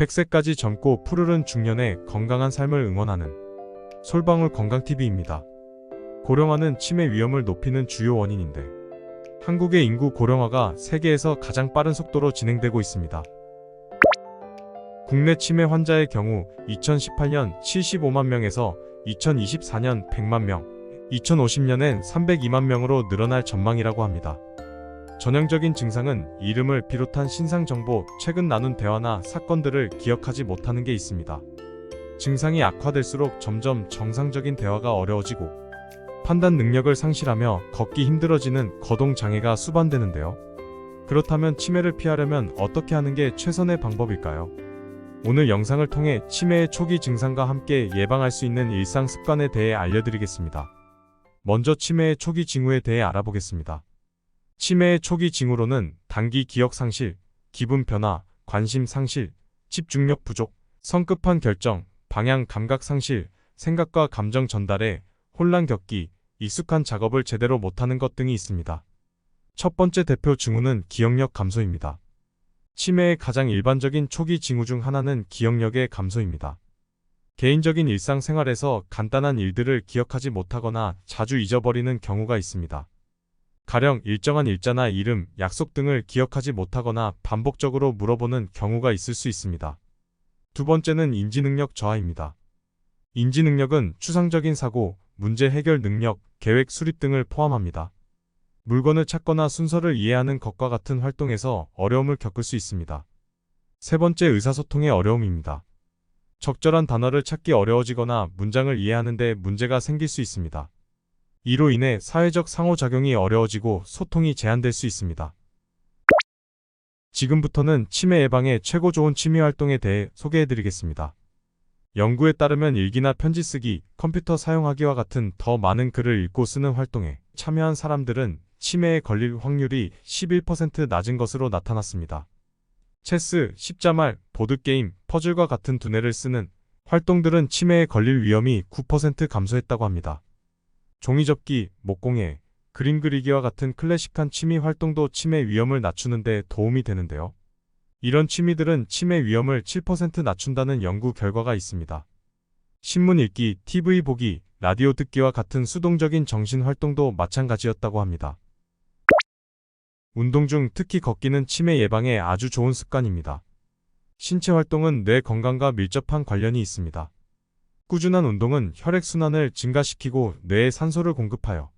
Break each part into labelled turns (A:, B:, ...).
A: 100세까지 젊고 푸르른 중년의 건강한 삶을 응원하는 솔방울 건강TV입니다. 고령화는 치매 위험을 높이는 주요 원인인데 한국의 인구 고령화가 세계에서 가장 빠른 속도로 진행되고 있습니다. 국내 치매 환자의 경우 2018년 75만 명에서 2024년 100만 명, 2050년엔 302만 명으로 늘어날 전망이라고 합니다. 전형적인 증상은 이름을 비롯한 신상 정보, 최근 나눈 대화나 사건들을 기억하지 못하는 게 있습니다. 증상이 악화될수록 점점 정상적인 대화가 어려워지고 판단 능력을 상실하며 걷기 힘들어지는 거동 장애가 수반되는데요. 그렇다면 치매를 피하려면 어떻게 하는 게 최선의 방법일까요? 오늘 영상을 통해 치매의 초기 증상과 함께 예방할 수 있는 일상 습관에 대해 알려드리겠습니다. 먼저 치매의 초기 징후에 대해 알아보겠습니다. 치매의 초기 징후로는 단기 기억 상실, 기분 변화, 관심 상실, 집중력 부족, 성급한 결정, 방향 감각 상실, 생각과 감정 전달에 혼란 겪기, 익숙한 작업을 제대로 못하는 것 등이 있습니다. 첫 번째 대표 징후는 기억력 감소입니다. 치매의 가장 일반적인 초기 징후 중 하나는 기억력의 감소입니다. 개인적인 일상생활에서 간단한 일들을 기억하지 못하거나 자주 잊어버리는 경우가 있습니다. 가령 일정한 일자나 이름, 약속 등을 기억하지 못하거나 반복적으로 물어보는 경우가 있을 수 있습니다. 두 번째는 인지능력 저하입니다. 인지능력은 추상적인 사고, 문제 해결 능력, 계획 수립 등을 포함합니다. 물건을 찾거나 순서를 이해하는 것과 같은 활동에서 어려움을 겪을 수 있습니다. 세 번째 의사소통의 어려움입니다. 적절한 단어를 찾기 어려워지거나 문장을 이해하는데 문제가 생길 수 있습니다. 이로 인해 사회적 상호작용이 어려워지고 소통이 제한될 수 있습니다. 지금부터는 치매 예방에 최고 좋은 취미 활동에 대해 소개해드리겠습니다. 연구에 따르면 일기나 편지 쓰기, 컴퓨터 사용하기와 같은 더 많은 글을 읽고 쓰는 활동에 참여한 사람들은 치매에 걸릴 확률이 11% 낮은 것으로 나타났습니다. 체스, 십자말, 보드게임, 퍼즐과 같은 두뇌를 쓰는 활동들은 치매에 걸릴 위험이 9% 감소했다고 합니다. 종이접기, 목공예, 그림 그리기와 같은 클래식한 취미 활동도 치매 위험을 낮추는 데 도움이 되는데요. 이런 취미들은 치매 위험을 7% 낮춘다는 연구 결과가 있습니다. 신문 읽기, TV 보기, 라디오 듣기와 같은 수동적인 정신 활동도 마찬가지였다고 합니다. 운동 중 특히 걷기는 치매 예방에 아주 좋은 습관입니다. 신체 활동은 뇌 건강과 밀접한 관련이 있습니다. 꾸준한 운동은 혈액순환을 증가시키고 뇌에 산소를 공급하여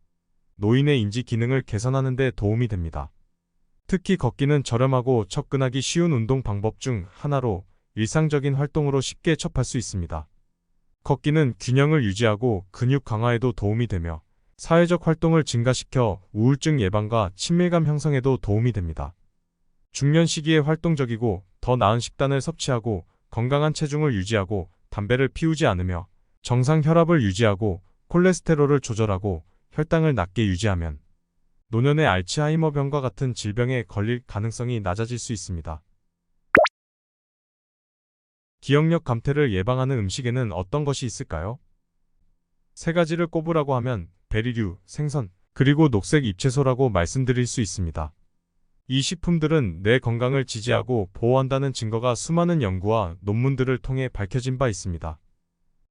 A: 노인의 인지 기능을 개선하는 데 도움이 됩니다. 특히 걷기는 저렴하고 접근하기 쉬운 운동 방법 중 하나로 일상적인 활동으로 쉽게 접할 수 있습니다. 걷기는 균형을 유지하고 근육 강화에도 도움이 되며 사회적 활동을 증가시켜 우울증 예방과 친밀감 형성에도 도움이 됩니다. 중년 시기에 활동적이고 더 나은 식단을 섭취하고 건강한 체중을 유지하고 담배를 피우지 않으며 정상 혈압을 유지하고 콜레스테롤을 조절하고 혈당을 낮게 유지하면 노년의 알츠하이머병과 같은 질병에 걸릴 가능성이 낮아질 수 있습니다. 기억력 감퇴를 예방하는 음식에는 어떤 것이 있을까요? 세 가지를 꼽으라고 하면 베리류, 생선, 그리고 녹색 잎채소라고 말씀드릴 수 있습니다. 이 식품들은 뇌 건강을 지지하고 보호한다는 증거가 수많은 연구와 논문들을 통해 밝혀진 바 있습니다.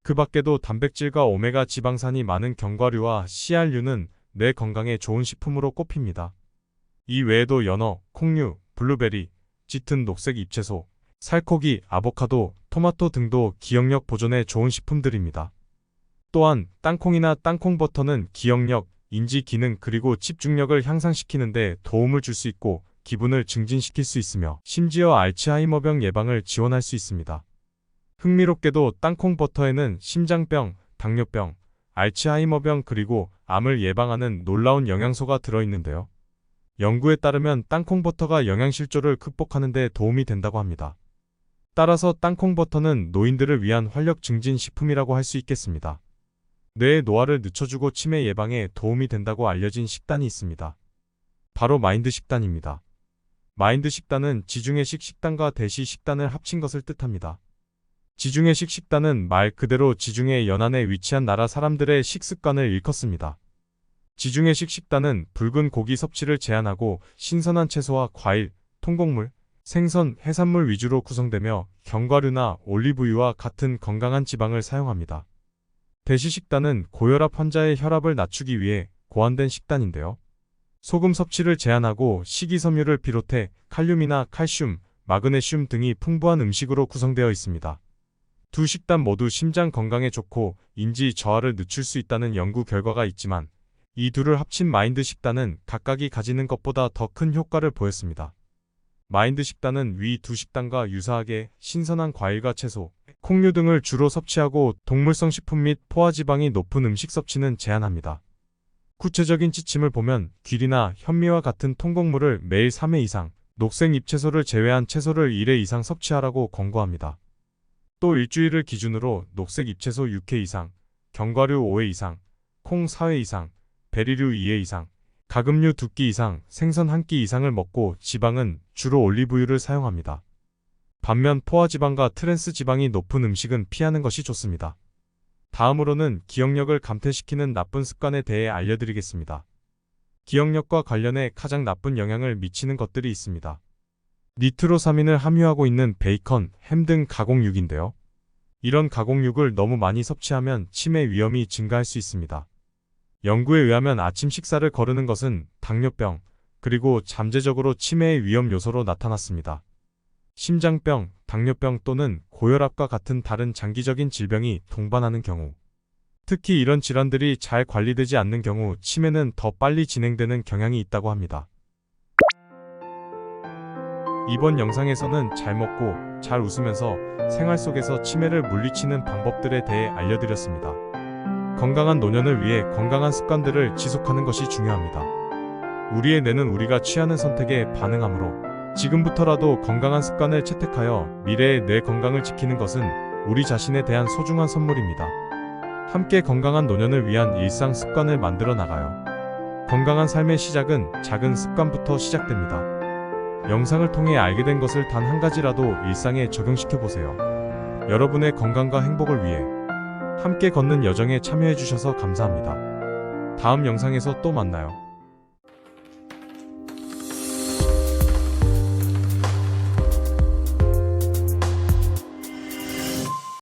A: 그 밖에도 단백질과 오메가 지방산이 많은 견과류와 씨알류는 뇌 건강에 좋은 식품으로 꼽힙니다. 이 외에도 연어, 콩류, 블루베리, 짙은 녹색 잎채소, 살코기, 아보카도, 토마토 등도 기억력 보존에 좋은 식품들입니다. 또한 땅콩이나 땅콩버터는 기억력, 인지 기능 그리고 집중력을 향상시키는데 도움을 줄 수 있고 기분을 증진시킬 수 있으며 심지어 알츠하이머병 예방을 지원할 수 있습니다. 흥미롭게도 땅콩 버터에는 심장병, 당뇨병, 알츠하이머병 그리고 암을 예방하는 놀라운 영양소가 들어있는데요. 연구에 따르면 땅콩버터가 영양실조를 극복하는 데 도움이 된다고 합니다. 따라서 땅콩버터는 노인들을 위한 활력 증진 식품이라고 할 수 있겠습니다. 뇌의 노화를 늦춰주고 치매 예방에 도움이 된다고 알려진 식단이 있습니다. 바로 마인드 식단입니다. 마인드 식단은 지중해식 식단과 대시 식단을 합친 것을 뜻합니다. 지중해식 식단은 말 그대로 지중해 연안에 위치한 나라 사람들의 식습관을 일컫습니다. 지중해식 식단은 붉은 고기 섭취를 제한하고 신선한 채소와 과일, 통곡물, 생선, 해산물 위주로 구성되며 견과류나 올리브유와 같은 건강한 지방을 사용합니다. 대시식단은 고혈압 환자의 혈압을 낮추기 위해 고안된 식단인데요. 소금 섭취를 제한하고 식이섬유를 비롯해 칼륨이나 칼슘, 마그네슘 등이 풍부한 음식으로 구성되어 있습니다. 두 식단 모두 심장 건강에 좋고 인지 저하를 늦출 수 있다는 연구 결과가 있지만 이 둘을 합친 마인드 식단은 각각이 가지는 것보다 더 큰 효과를 보였습니다. 마인드 식단은 위 두 식단과 유사하게 신선한 과일과 채소, 콩류 등을 주로 섭취하고 동물성 식품 및 포화지방이 높은 음식 섭취는 제한합니다. 구체적인 지침을 보면 귀리나 현미와 같은 통곡물을 매일 3회 이상, 녹색 잎채소를 제외한 채소를 1회 이상 섭취하라고 권고합니다. 또 일주일을 기준으로 녹색 잎채소 6회 이상, 견과류 5회 이상, 콩 4회 이상, 베리류 2회 이상, 가금류 2끼 이상, 생선 1끼 이상을 먹고 지방은 주로 올리브유를 사용합니다. 반면 포화지방과 트랜스 지방이 높은 음식은 피하는 것이 좋습니다. 다음으로는 기억력을 감퇴시키는 나쁜 습관에 대해 알려드리겠습니다. 기억력과 관련해 가장 나쁜 영향을 미치는 것들이 있습니다. 니트로사민을 함유하고 있는 베이컨, 햄 등 가공육인데요. 이런 가공육을 너무 많이 섭취하면 치매 위험이 증가할 수 있습니다. 연구에 의하면 아침 식사를 거르는 것은 당뇨병, 그리고 잠재적으로 치매의 위험 요소로 나타났습니다. 심장병, 당뇨병 또는 고혈압과 같은 다른 장기적인 질병이 동반하는 경우, 특히 이런 질환들이 잘 관리되지 않는 경우 치매는 더 빨리 진행되는 경향이 있다고 합니다. 이번 영상에서는 잘 먹고 잘 웃으면서 생활 속에서 치매를 물리치는 방법들에 대해 알려드렸습니다. 건강한 노년을 위해 건강한 습관들을 지속하는 것이 중요합니다. 우리의 뇌는 우리가 취하는 선택에 반응하므로 지금부터라도 건강한 습관을 채택하여 미래의 뇌 건강을 지키는 것은 우리 자신에 대한 소중한 선물입니다. 함께 건강한 노년을 위한 일상 습관을 만들어 나가요. 건강한 삶의 시작은 작은 습관부터 시작됩니다. 영상을 통해 알게 된 것을 단 한 가지라도 일상에 적용시켜 보세요. 여러분의 건강과 행복을 위해 함께 걷는 여정에 참여해 주셔서 감사합니다. 다음 영상에서 또 만나요.